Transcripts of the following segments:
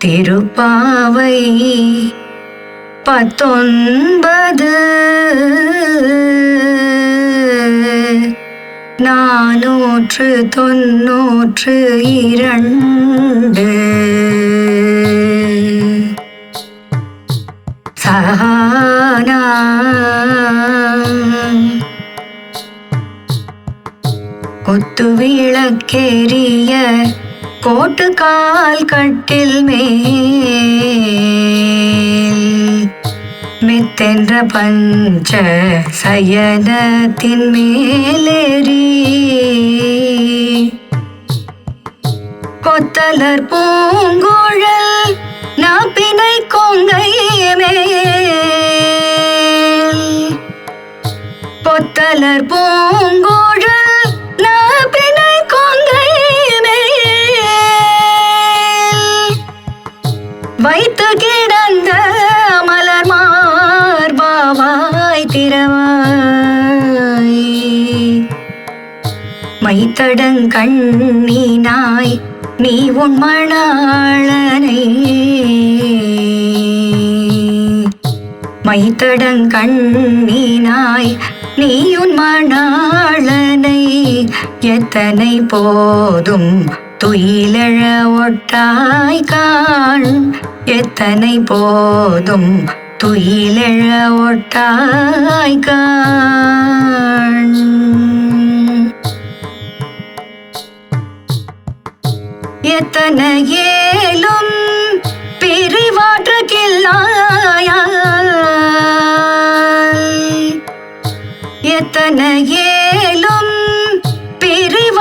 திருப்பாவை பத்தொன்பது. நானூற்று தொன்னூற்று இரண்டு. சஹானா. கொத்து விளக்கேறிய கோட்டு கால் கட்டில் மே மித்தென்ற பஞ்ச சயனத்தின் மேலேறி. கொத்தலர் பூங்குழல் நாப்பினை கொங்கையமே கொத்தலர் பூங்குழல் நாப்பினை கொங்கை மேல். மைத்தடங்கண்ணினாய் நீ உன் மணாளனை. மைத்தடங்கண்ணினாய் நீ உன் மணாளனை. எத்தனை போதும் துயிலழ ஒட்டாய் காண் எத்தனை போதும் துயிலழ ஒட்டாய் காண் எத்தனையேலும் பிரிவாற்றுகில்லாயால் எத்தனையேலும் பிரிவாற்றுகில்லாயால்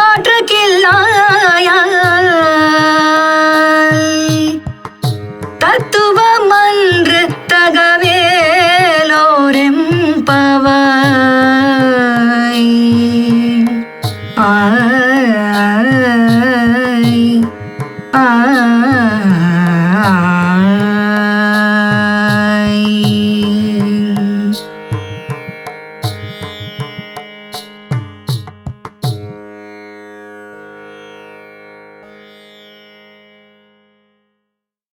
தத்துவமன்று தகவேலோரெம்பவாய் ஆ. ஆ